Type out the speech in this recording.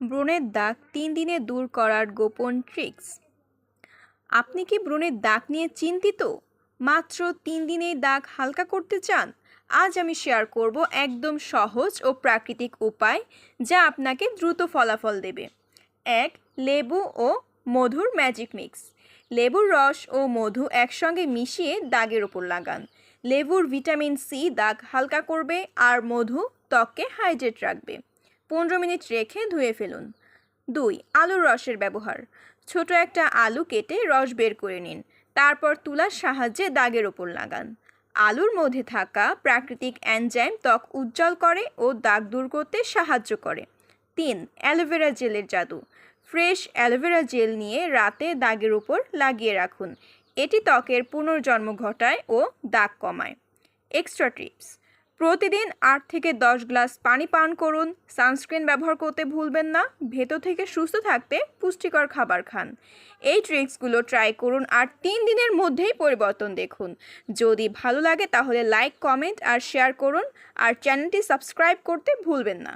ব্রণের দাগ তিন দিনে দূর করার গোপন ট্রিক্স আপনি কি ব্রণের দাগ নিয়ে চিন্তিত? মাত্র তিন দিনেই দাগ হালকা করতে চান? আজ আমি শেয়ার করব একদম সহজ ও প্রাকৃতিক উপায় যা আপনাকে দ্রুত ফলাফল দেবে। এক, লেবু ও মধুর ম্যাজিক মিক্স লেবুর রস ও মধু একসঙ্গে মিশিয়ে দাগের ওপর লাগান। লেবুর ভিটামিন সি দাগ হালকা করবে আর মধু ত্বককে হাইড্রেট রাখবে। পনেরো মিনিট রেখে ধুয়ে ফেলুন। দুই, আলুর রসের ব্যবহার। ছোট একটা আলু কেটে রস বের করে নিন। তারপর তুলার সাহায্যে দাগের ওপর লাগান। আলুর মধ্যে থাকা প্রাকৃতিক অ্যানজাইম ত্বক উজ্জ্বল করে ও দাগ দূর করতে সাহায্য করে। তিন, অ্যালোভেরা জেলের জাদু। ফ্রেশ অ্যালোভেরা জেল নিয়ে রাতে দাগের উপর লাগিয়ে রাখুন। এটি ত্বকের পুনর্জন্ম ঘটায় ও দাগ কমায়। এক্সট্রা টিপস প্রতিদিন আট থেকে দশ গ্লাস পানি পান করুন। সানস্ক্রিন ব্যবহার করতে ভুলবেন না। ভেতর থেকে সুস্থ থাকতে পুষ্টিকর খাবার খান। এই ট্রিক্সগুলো ট্রাই করুন আর তিন দিনের মধ্যেই পরিবর্তন দেখুন। যদি ভালো লাগে তাহলে লাইক, কমেন্ট আর শেয়ার করুন। আর চ্যানেলটি সাবস্ক্রাইব করতে ভুলবেন না।